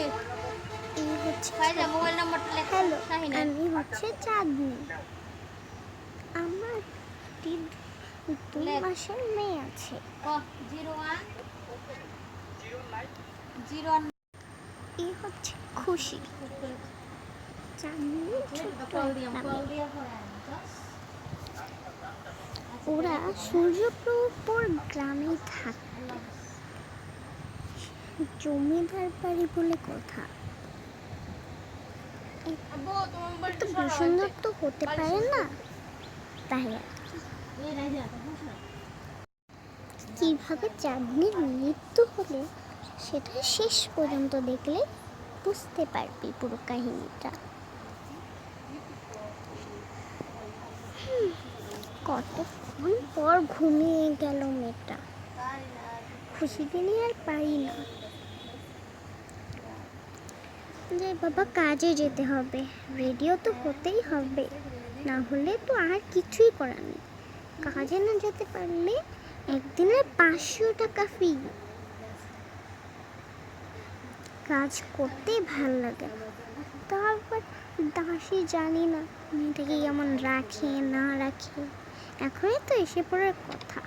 কে এই হচ্ছে ফাইজা মোবাইল নাম্বারটা লেখ। হ্যালো আমি হচ্ছে চাঁদনি। আমার দুই মাসের মেয়ে আছে। Zero one? জিরো ওয়ান এই হচ্ছে খুশি। চাঁদনি ওরা সূর্যপ্রভুর গ্রামে থাকে। জমিদার বাড়ি বলে কথা। আব্বু তোমার তো মোবাইলটা সুন্দর তো হতে পারে না? তাই কীভাবে চাঁদনির মৃত্যু হলো সেটা শেষ পর্যন্ত দেখলে বুঝতে পারবি পুরো কাহিনীটা। কতক্ষণ পর ঘুমিয়ে গেল মেয়েটা। খুশি দিনে আর পারি না। যে বাবা কাজে যেতে হবে। রেডিও তো হতেই হবে। না হলে তো আর কিছুই করার নেই। কাজে না যেতে পারলে একদিনে পাঁচশো টাকা ফি কাজ করতে ভালো লাগে। তারপর দাসী জানি না। মেয়েটাকে কেমন রাখে, না রাখে। এখনই তো এসে পড়ার কথা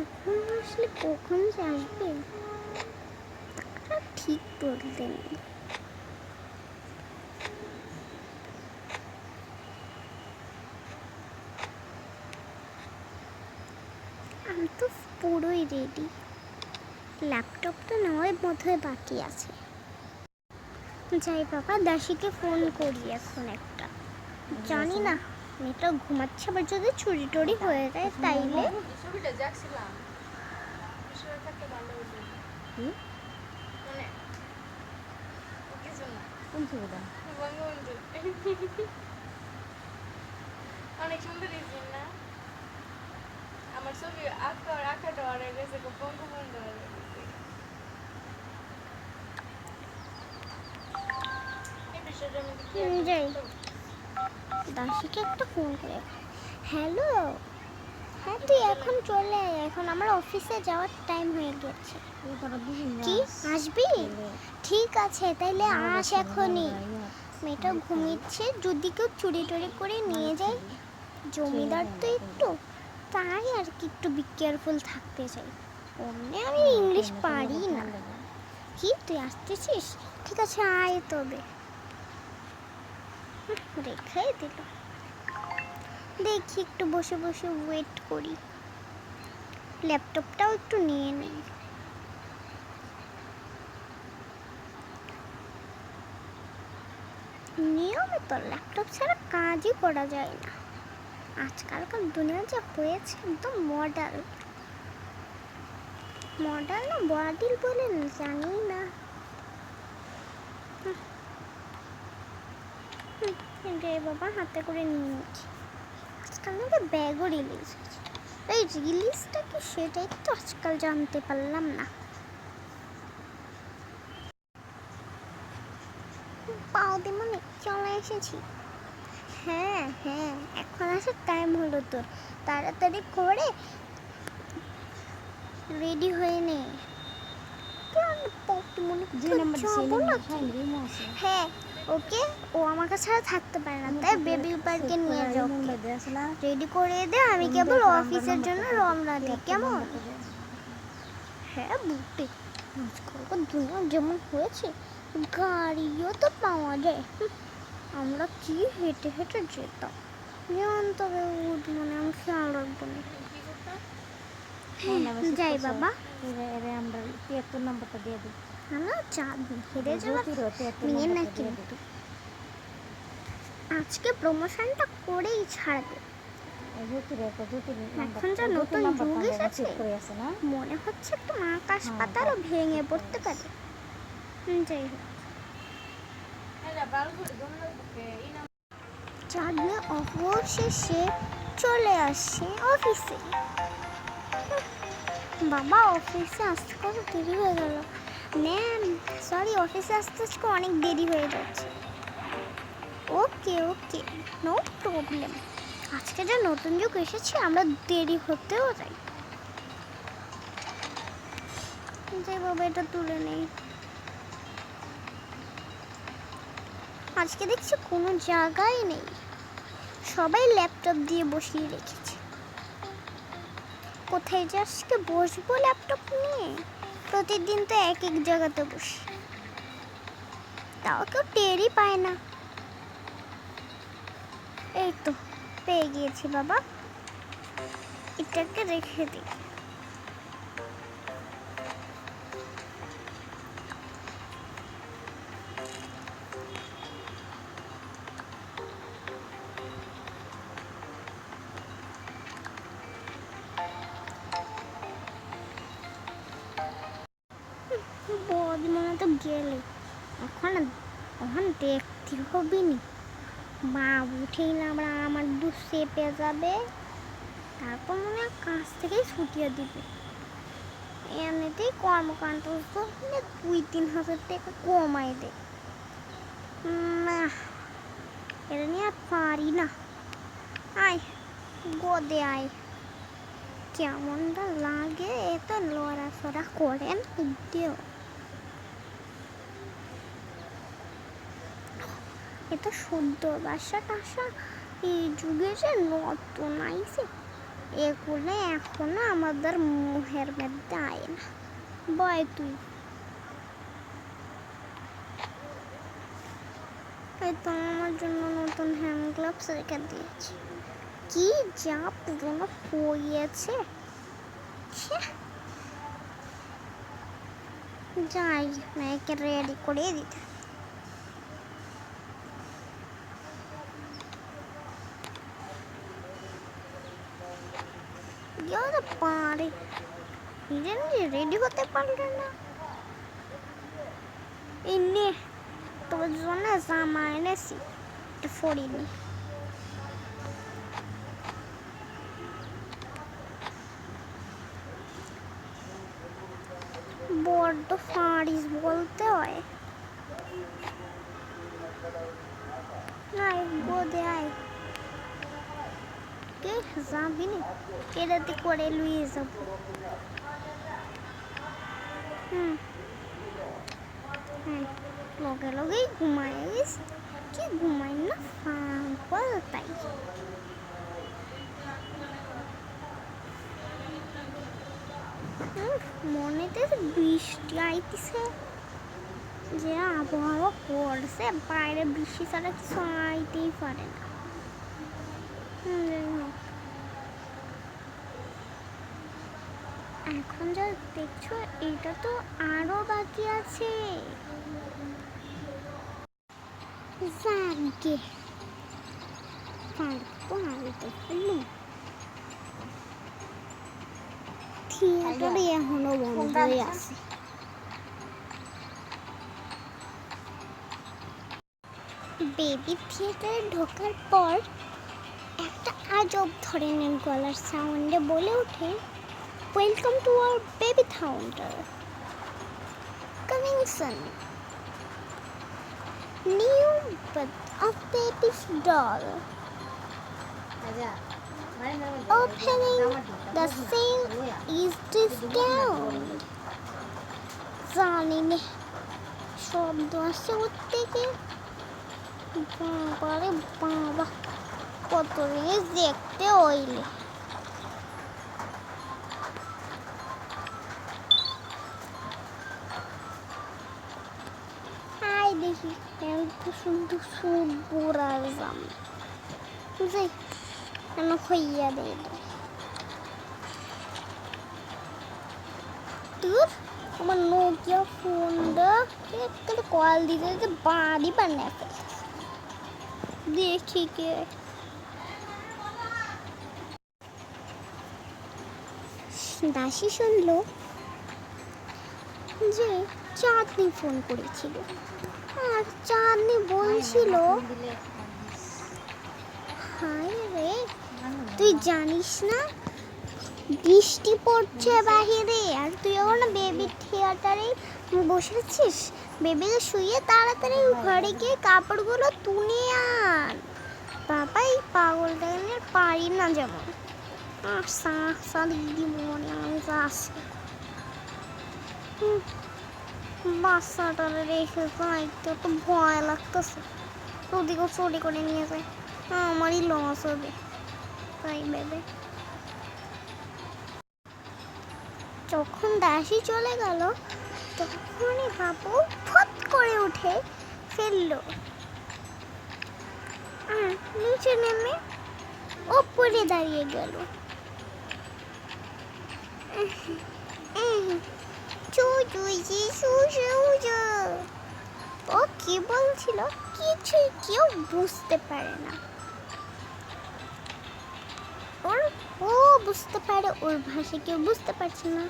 এখন আসলে কখন যে আসবে ঠিক বলতে নেই আমি তো পুরোই রেডি ল্যাপটপটা নেওয়ার বোধহয় বাকি আছে যাই বাবা দাসীকে ফোন করি এখন একটা জানি না মেয়েটা ঘুমাচ্ছে আবার যদি চুরি টুরি হয়ে যায় তাইলে ছবিটা যাচ্ছিলাম বিষয় থাকতে ভালো হতো কি? মানে কিছু না কোন ছবিটা? বঙ্গবন্ধু। অনেক সুন্দর না? আমার ছবি আঁকা আঁকাটা গেছে বঙ্গবন্ধু গেছে। দাসীকে একটা ফোন করে। হ্যালো হ্যাঁ তুই এখন চলে আয়। এখন আমার অফিসে যাওয়ার টাইম হয়ে গেছে। কি? আসবি? ঠিক আছে, তাইলে আস এখনই। মেয়েটা ঘুমিচ্ছে, যদি কেউ চুরি টুরি করে নিয়ে যায় জমিদার তো একটু, তাই আর কি একটু বি কেয়ারফুল থাকতে চাই। অমনি আমি ইংলিশ পারি না। কি, তুই আসতেছিস? ঠিক আছে, আয় তবে। রেখেই দিল। দেখি একটু বসে বসে ওয়েট করি। ল্যাপটপটাও একটু নিয়ে নিই। নিয়মিত ল্যাপটপ ছাড়া কাজই করা যায় না। আজকালকার দুনিয়া যা হয়েছে একদম মডার্ন মডার্ন না বডিল বলেন জানি না। রে বাবা হাতে করে নিয়ে নিচ্ছি আজকাল নাকি ব্যাগও রিলিজ হয়েছে। এই রিলিজটা কি সেটাই তো আজকাল জানতে পারলাম না। পাওদি মনে চলে এসেছি। হ্যাঁ হ্যাঁ এখন আসার টাইম হলো তোর। তাড়াতাড়ি করে রেডি হয়ে নে। কি? হ্যাঁ ওকে ও আমার কাছে আর থাকতে পারে না তাই বেবি পার্কে নিয়ে যাও। রেডি করে দে আমি কেবল অফিসের জন্য রওনা দিই কেমন? হ্যাঁ বুঝতে আজকালকার দুনিয়া যেমন হয়েছে। গাড়িও তো পাওয়া যায়। আমরা কি হেঁটে হেঁটে যেতাম? যেমন তবে উঠ মানে আমি খেয়াল রাখব না। হ্যাঁ, যাই বাবা। আমরা তিয়াত্তর নম্বরটা দিয়ে দিই। আমরা চাঁদ হেরে যাওয়ার মেয়ে না কিন্তু আজকে প্রমোশনটা করেই ছাড়বে। এখন যা নতুন যুগ এসেছে। মনে হচ্ছে একটু আকাশ হ্যাঁ, পাতারও ভেঙে পড়তে পারে। যাই হোক চাঁদনি অবশেষে চলে আসছে অফিসে বাবা অফিসে আসতে কত দেরি হয়ে গেল ম্যাম সরি অফিসে আসতে আজকে অনেক দেরি হয়ে যাচ্ছে ওকে ওকে নো প্রবলেম আজকে যে নতুন যুগ এসেছে আমরা দেরি হতেও যাই। যে বাবা এটা তুলে নেই। আজকে দেখছি কোনো জায়গায় নেই। সবাই ল্যাপটপ দিয়ে বসিয়ে রেখেছে। কোথায় যে আজকে বসবো ল্যাপটপ নিয়ে? প্রতিদিন তো এক এক জায়গাতে বসি। তাও কেউ টেরই পায় না। এই তো, পেয়ে গিয়েছি বাবা। এটাকে রেখে দিই। এখন এখন দেখতে হবে নি মা উঠেই না আমরা আমার দু চেপে যাবে। তারপর মনে হয় কাছ থেকেই ছুটিয়ে দিবে। এমনিতেই কর্মকাণ্ড মানে দুই তিন হাজার টাকা কমাই দে না, এটা নিয়ে আর পারি না। আয়, গোদে আয়। কেমনটা লাগে এত লড়াচড়া করেন দিও এটা শুদ্ধ বাসা টাসা এই যুগে যে নতুন আইছে, এগুলো এখনও আমাদের মুহের মধ্যে আয় না। বয় তুই। এই তো আমার জন্য নতুন হ্যান্ড গ্লাভস রেখে দিয়েছি। কি যা পুরনো হয়েছে যাই, মেয়েকে রেডি করে দিতে কেউ তো পারে। নিজে নিজে রেডি হতে পারলে না। এই তোর জন্য জামা এনেছি। এটা ফরিনি বড্ড ফাঁড়িস বলতে হয়। আয় বোধে আয়। কে? যাবি নি এটাতে করে লুয়ে যাব হুম। হ্যাঁ লগে লগেই ঘুমায় গেছ কি ঘুমাই না? পাগল তাই। উফ, মনেতে বৃষ্টি আইতেছে যে আবহাওয়া করছে বাইরে বৃষ্টি ছাড়া কিছু আইতেই পারে না। হুম, যাই হোক। এখন যা দেখছ এটা তো আরও বাকি আছে। যাকে পারব আমি তো ফেলব থিয়েটারে এখনও বন্ধ হয়ে আছে। বেবি থিয়েটারে ঢোকার পর একটা আজব ধরে ধরনের গলার সাউন্ডে বলে ওঠে Welcome to our baby thunder coming soon new birth of babies doll Opening the sale is discount. জানি না শব্দ আসছে ওর থেকে বাবারে বাবা কত জিনিস দেখতে হইলে সুন্দর সুন্দর আর জাম যাই কেন হইয়া দেয় তোর আমার নোকিয়া ফোনটা একটা কল দিতে দিতে বাড়ি বানায় ফেলেছে দেখি কে দাসী শুনলো যে চাঁদনি ফোন করেছিল চাঁদনি বলছিল হায় রে তুই জানিস না? বৃষ্টি পড়ছে বাহিরে তাড়াতাড়ি বসেছিস? বেবিকে শুয়ে তাড়াতাড়ি ঘরে গিয়ে কাপড়গুলো তুলে আন। বাবা এই পাগলটা নিয়ে পারি না যেমন আচ্ছা আচ্ছা দিদি মনে আমি আসি বাচ্চাটারে রেখে যাইতে তো ভয় লাগতেছে। ওদিকেও চুরি করে নিয়ে যায়। আমারই লস হবে, তাই ভেবে। যখন দাসী চলে গেল, তখনই বাবু ফট করে উঠে ফেলল। আর নিচে নেমে ওপরে দাঁড়িয়ে গেল। চুচুইছি সুসুজো ও কি বলছিল? কিছুই কেউ বুঝতে পারে না। ওর, ও বুঝতে পারে, ওর ভাষা কেউ বুঝতে পারছে না।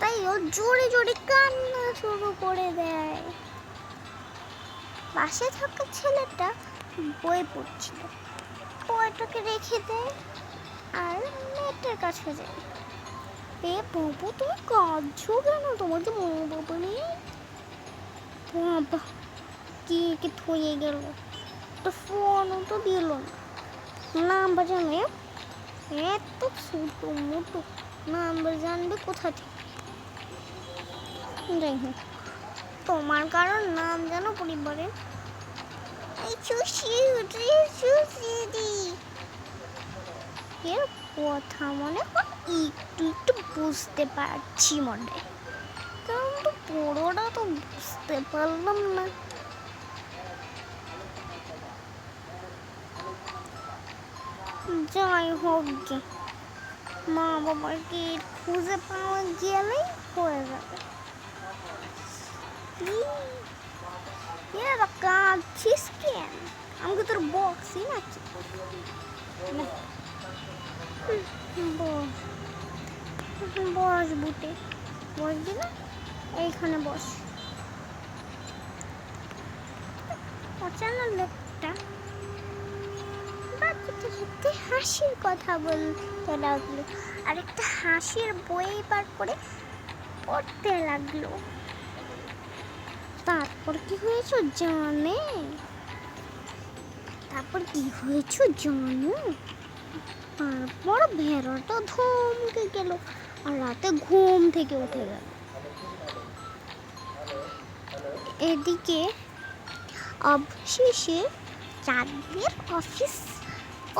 তাই ও জোরে জোরে কান্না শুরু করে দেয়। পাশে থাকা ছেলেটা বই পড়ছিল। বইটাকে রেখে দেয় আর মেয়েটার কাছে যায়। এ বাবু তুমি কাঁদছো কেন? তোমার কি বাবা নেই। কি কি গেল? তো ফোনও তো দিল না। নাম্বার এত মোটো। নাম্বার জানবে কোথা থেকে? যাই হোক, তোমার কারণ নাম জানো পরিবারে? এই সুশি উঠে সুশি দি। এর কথা মনে হয় একটু একটু বুঝতে পারছি মনে। কারণ তো পুরোটা তো বুঝতে পারলাম না। যাই হোক মা বাবাকে খুঁজে পাওয়া গেলেই হয়ে যাবে। কাঁদছিস আমাকে তোর বক্সই নাকি? বস বুটে। বসবি না? এইখানে বস। অচানা লোকটা। সাথে হাসির কথা বলতে লাগল। আর একটা হাসির বই বার করে পড়তে লাগল। তারপর কি হয়েছ জানে? তারপর কি হয়েছে জানো? তারপর ভেড়াটা ধমকে গেল আর রাতে ঘুম থেকে উঠে গেল। এদিকে অবশেষে চাঁদের অফিস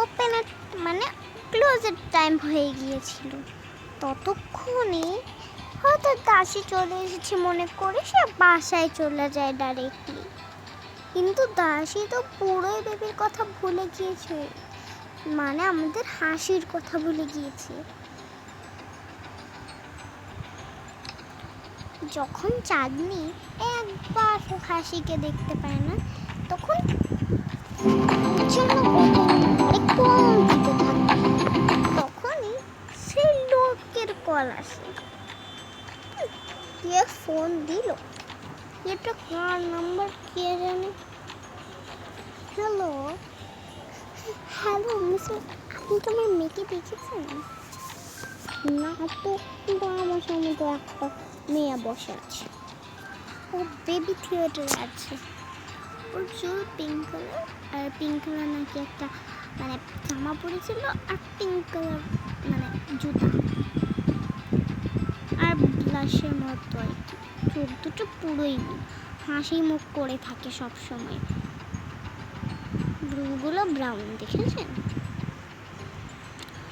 ওপেনের মানে ক্লোজের টাইম হয়ে গিয়েছিল। ততক্ষণে হয়তো দাসী চলে এসেছে মনে করে সে বাসায় চলে যায় ডাইরেক্টলি কিন্তু দাসী তো পুরোই বেবির কথা ভুলে গিয়েছে। মানে আমাদের হাসির কথা ভুলে গিয়েছে। যখন চাঁদনি একবার হাসিকে দেখতে পায় না, তখন তখনই সেই লোকের কল আসে। কে ফোন দিল। এটা কার নাম্বার কে জানে? হ্যালো হ্যালো মিস্টার আপনি তো আমার মেয়েকে দেখেছেন? না, তো কিন্তু আমার সামনে তো একটা মেয়ে বসে আছে। ও বেবি থিয়েটারে আছে। ওর চুল পিঙ্ক কালার আর পিঙ্ক কালার নাকি একটা মানে জামা পরেছিল আর পিঙ্ক কালার মানে জুতা। আর ব্লাশের মতো আর কি। চোখ দুটো পুরোই। হাসি মুখ করে থাকে সব সময় ব্রুগুলো ব্রাউন দেখেছেন?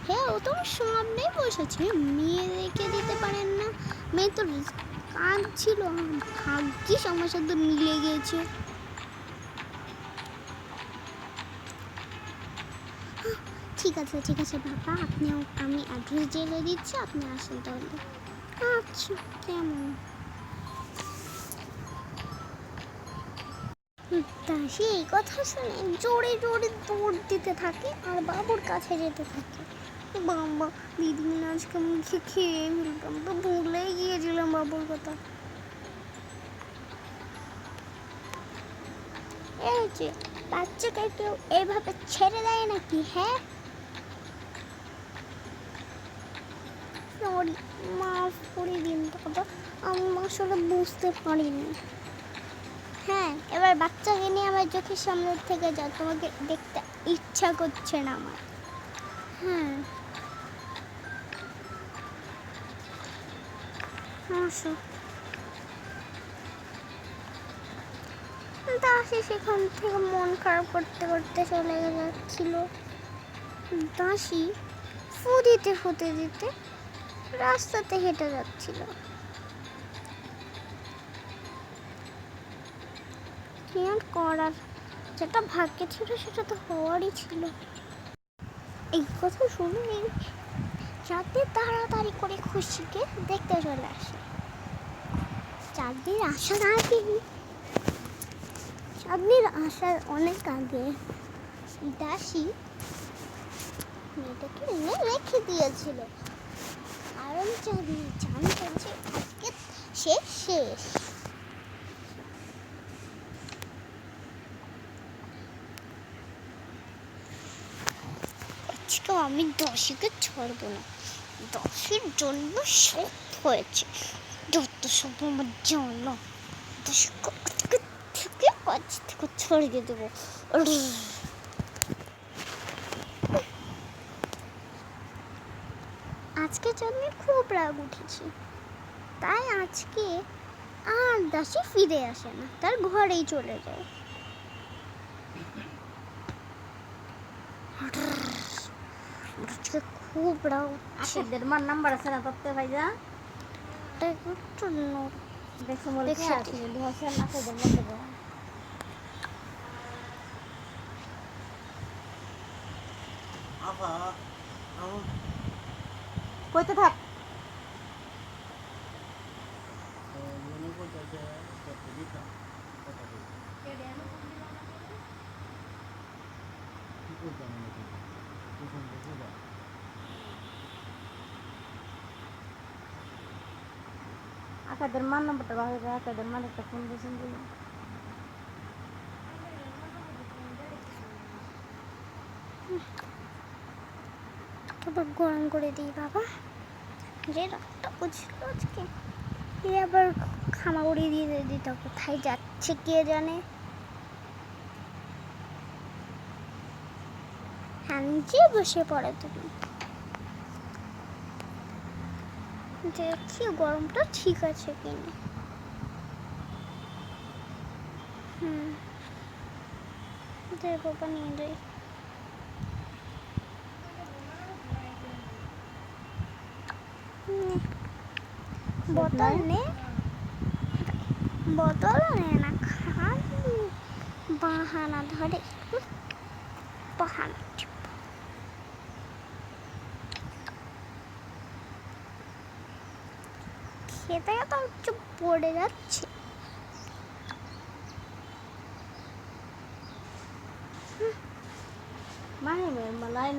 হ্যাঁ ও তো আমার সামনেই বসেছে। মেয়ে রেখে দিতে পারেন না। মেয়ে তো কাঁদছিল। ভাগ্যিস আমার সাথে মিলে গেছে। ঠিক আছে ঠিক আছে, বাবা। আপনি, আমি অ্যাড্রেস জেলে দিচ্ছি, আপনি আসেন তাহলে। আচ্ছা কেমন? দাসী এই কথা শুনে জোরে জোরে দৌড় দিতে থাকে আর বাবুর কাছে যেতে থাকে। বাবা, দিদিমণি আজকে মুখে খেয়ে ফেলতাম তো ভুলেই গিয়েছিলাম বাবুর কথা। এই যে, বাচ্চাকে কেউ এইভাবে ছেড়ে দেয় নাকি হ্যাঁ? সরি, মাফ করে দিন দাদা আমার আসলে বুঝতে পারিনি। হ্যাঁ এবার বাচ্চাকে নিয়ে আমার চোখের সামনে থেকে যাও, তোমাকে দেখতে ইচ্ছা করছে না আমার। হ্যাঁ। আসো। দাসি সেখান থেকে মন খারাপ করতে করতে চলে যাচ্ছিল। দাসি ফু দিতে ফুতে দিতে রাস্তাতে হেঁটে যাচ্ছিল। কি করার? যেটা ভাগ্যে ছিল সেটা তো হওয়ারই ছিল। এই কথা শুনে যাতে তাড়াতাড়ি করে খুশিকে দেখতে চলে আসে। চাঁদনির আসার আগে চাঁদনির আসার অনেক আগে দাসী মেয়েটাকে এনে রেখে দিয়েছিল। কারণ চাঁদনি জানতো যে আজকে সে শেষ। আমি দশীকে ছাড়বো না। দশের জন্য সব হয়েছে। যত সব আমার জন্য দশকে থেকে কাজ থেকে ছড়িয়ে দেবো। আজকে জন্য খুব রাগ উঠেছে, তাই আজকে আর দাসী ফিরে আসে না। তার ঘরেই চলে যায় আজকে খুব আশিদের মার নাম্বার আছে না তত্ত্বে যা একটু নড়- দেখো বলে দেখছি। আছে আশিদের মধ্যে কইতে থাক মনে করতেছে কত দিতাম কথা বলতে কি করতাম মনে করতে প্রথম বছর বা আকাদের মার নাম্বারটা ভালো করে আকাদের মার একটা ফোন দিয়েছেন দিল তারপর গরম করে দিই বাবা। যে রাতটা বুঝলো আজকে। এ আবার খামা উড়িয়ে দিয়ে দিত কোথায় যাচ্ছে কে জানে? হ্যাঁ নিচে বসে পড়ে তুমি। দেখি গরমটা ঠিক আছে কিনা। হুম। দে বাবা নিয়ে যাই। নে। বোতল নে। বোতল নে না খান বাহানা ধরে। বাহানা। খেতে তো চুপ পড়ে যাচ্ছে। মাহিমের মা লাইন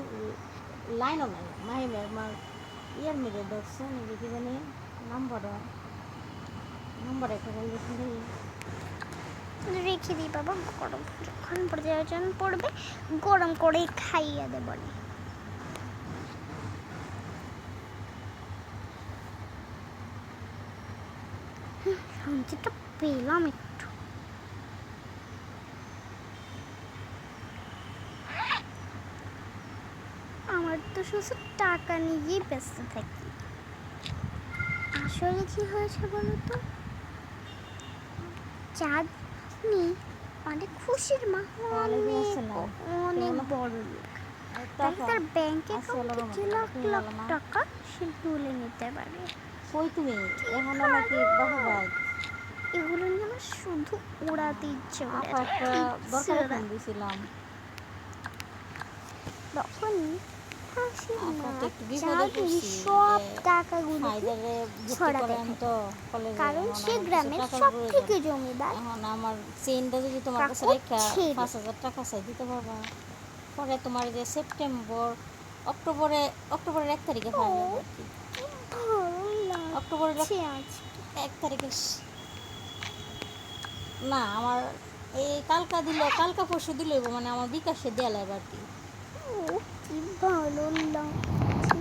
লাইনও নাই মাহিমের মা ইয়ার মেরে ধরছে নাকি কি জানি নাম্বারও নাম্বার একটা লিখে দিই। রেখে দিই বাবা গরম যখন প্রয়োজন পড়বে গরম করে খাইয়ে দেবো নে। পেলাম একটু। আমার তো শুধু টাকা নিয়েই ব্যস্ত থাকি। আসলে কি হয়েছে বলো তো? চাঁদনি অনেক খুশির মা অনেক বড় লোক। তাই তার ব্যাংক লাখ লাখ টাকা সে তুলে নিতে পারে। কই তুমি? এখন নাকি বাহাবাই এগুলো নিয়ে আমার শুধু উড়াতে ইচ্ছে তখনই সব টাকাগুলো কারণ সে গ্রামের সব থেকে জমিদার। এখন আমার যদি তোমার কাছে রেখা পাঁচ হাজার টাকা চাই দিতে পারবা। পরে তোমার যে সেপ্টেম্বর অক্টোবরে অক্টোবরের এক তারিখে ফাইনাল অক্টোবরের এক- তারিখে না আমার এই কালকা দিল কালকা পরশু দিল মানে আমার বিকাশে দেওয়া লাগবে আর কি। ভালো লাগছে।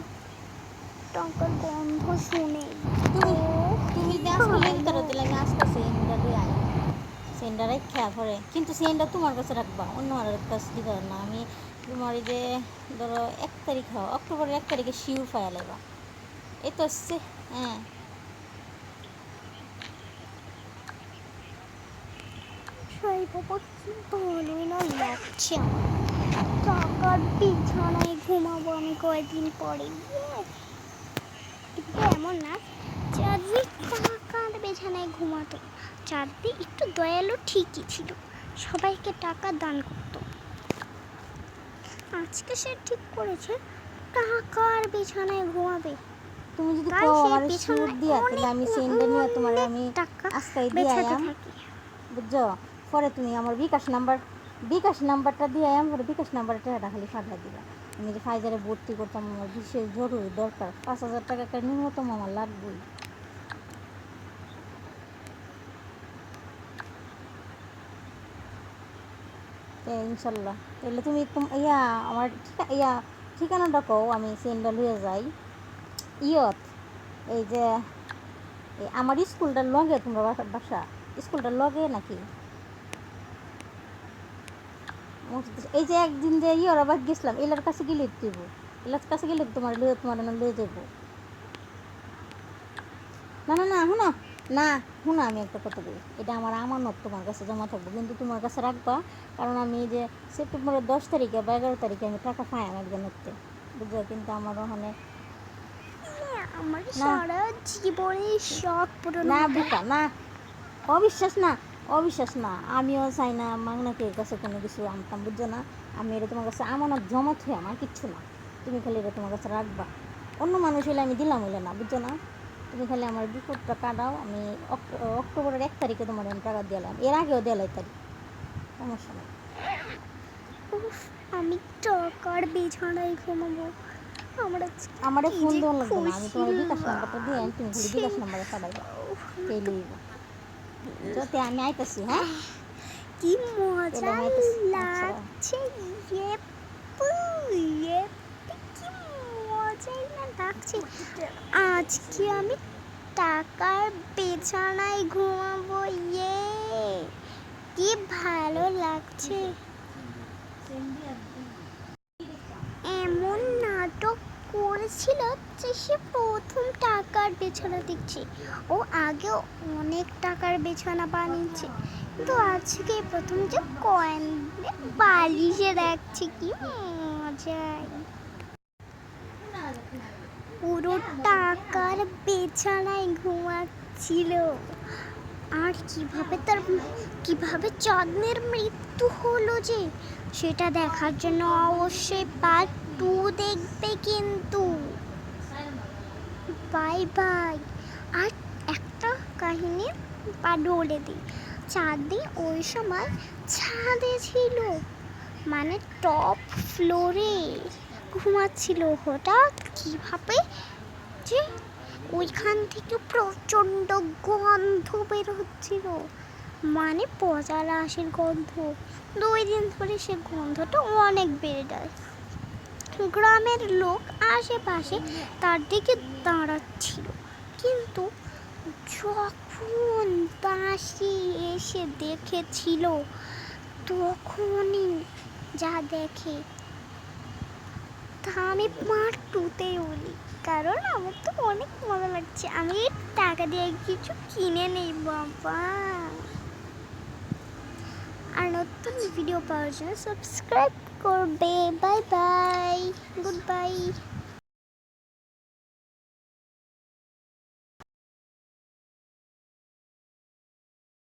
টাকার গন্ধ শুনে। তুমি আজকে সিলিন্ডার খেয়া পরে। কিন্তু সিলিন্ডার তোমার কাছে রাখবা অন্য আর কাছে দিবা না। আমি তোমার এই যে ধরো এক তারিখ হয় অক্টোবরের এক তারিখে শিউর ফায়া লাগবা এই তো আসছে হ্যাঁ। কি ভালোই না লাগছে বিছানায় ঘুমাবো আমি কয়েকদিন পরে। গিয়ে এমন না চাঁদনি টাকার বিছানায় ঘুমাতো। চাঁদনি একটু দয়ালু ঠিকই ছিল সবাইকে টাকা দান করতো। আজকে সে ঠিক করেছে টাকার বিছানায় ঘুমাবে। তুমি যদি কও আমার শিউর দিয়া তাহলে আমি সিলিন্ডার নিয়ে তোমার আমি দিয়ে আয়াম। বুঝছ? পরে তুমি আমার বিকাশ নাম্বার, বিকাশ নাম্বারটা দিয়ে আয়াম পরে বিকাশ নাম্বারটা টাকা খালি ফাটা দিবা। আমি যে ফাইজারে ভর্তি করতাম, আমার বিশেষ জরুরি দরকার। পাঁচ হাজার টাকা একটা ন্যূনতম আমার লাগবেই। ইনশাল্লাহ। তাহলে তুমি ইয়া, আমার ইয়া ঠিকানাটা কও, আমি সেন্ডা লুয়ে যাই। ইয়ত, এই যে আমার স্কুলটার লগে তোমরা বাসা- স্কুলটার লগে নাকি? এই যে একদিন যে ইয়র আবার গেছিলাম এলার কাছে গেলে দিব। এলার কাছে গেলে তোমার লয়ে তোমার না লয়ে যাব না না না শুনো। না শুনো আমি একটা কথা বলি। এটা আমার আমানত তোমার কাছে জমা থাকব কিন্তু তোমার কাছে রাখবা কারণ আমি যে সেপ্টেম্বরের দশ তারিখে বা এগারো তারিখে আমি টাকা পাই আমার জন্যতে বুঝছ কিন্তু আমার ওখানে আমার না। সারা জীবনের শখ পূরণ না বোকা না। অবিশ্বাস না। অবিশ্বাস না আমিও চাই না মাগনাকে কাছে কোনো কিছু আনতাম বুঝছ না? আমি এটা তোমার কাছে আমানত জমত হয়ে আমার কিচ্ছু না। তুমি খালি এটা তোমার কাছে রাখবা। অন্য মানুষ হলে আমি দিলাম হইলে না বুঝছ না? তুমি খালি আমার বিপদটা কাটাও আমি অক্ট- অক্টোবরের এক তারিখে তোমার আমি টাকা দিলাম। এর আগেও দিলাই তারিখ সমস্যা নেই। আমি টাকার বিছানায় ঘুমাবো? আমার আমারে ফোন দেওয়া লাগবে না আমি তোমার বিকাশ নাম্বারটা দিয়ে তুমি বিকাশ নাম্বারে পাঠাইবা। লইব যাতে আমি আইতাছি হ্যাঁ? কি মজা লাগছে ইয়েপ্পু, ইয়েপ্পু, কি মজাই না লাগছে। আজকে আমি টাকার বিছানায় ঘুমাবো ইয়ে। কি ভালো লাগছে এমন করেছিল যে সে প্রথম টাকার বিছানা দিচ্ছে ও আগেও অনেক টাকার বিছানা বানিয়েছে। কিন্তু আজকে প্রথম যে কয়েন বালিশে দেখছে কি মজাই। পুরো টাকার বিছানায় ঘুমাচ্ছিল। আর কীভাবে তার কীভাবে চাঁদনের মৃত্যু হলো যে, সেটা দেখার জন্য অবশ্যই পার্ট টু দেখবে কিন্তু। Bye bye. আর একটা কাহিনী পা বলে দিই। চাঁদে ওই সময় ছাদে ছিল মানে টপ ফ্লোরে ঘুমাচ্ছিল হঠাৎ কীভাবে যে ওইখান থেকে প্রচণ্ড গন্ধ বের হচ্ছিল। মানে পচা রাশের গন্ধ। দুই দিন ধরে সে গন্ধটা অনেক বেড়ে যায়। গ্রামের লোক আশেপাশে তার দিকে দাঁড়াচ্ছিল কিন্তু যখন বাসি এসে দেখেছিল, তখনই যা দেখে, তা আমি পার্ট টুতে বলি কারণ আমার তো অনেক মজা লাগছে। আমি টাকা দিয়ে কিছু কিনে নেই, বাবা। আর নতুন ভিডিও পাওয়ার জন্য সাবস্ক্রাইব করবে। Bye bye good bye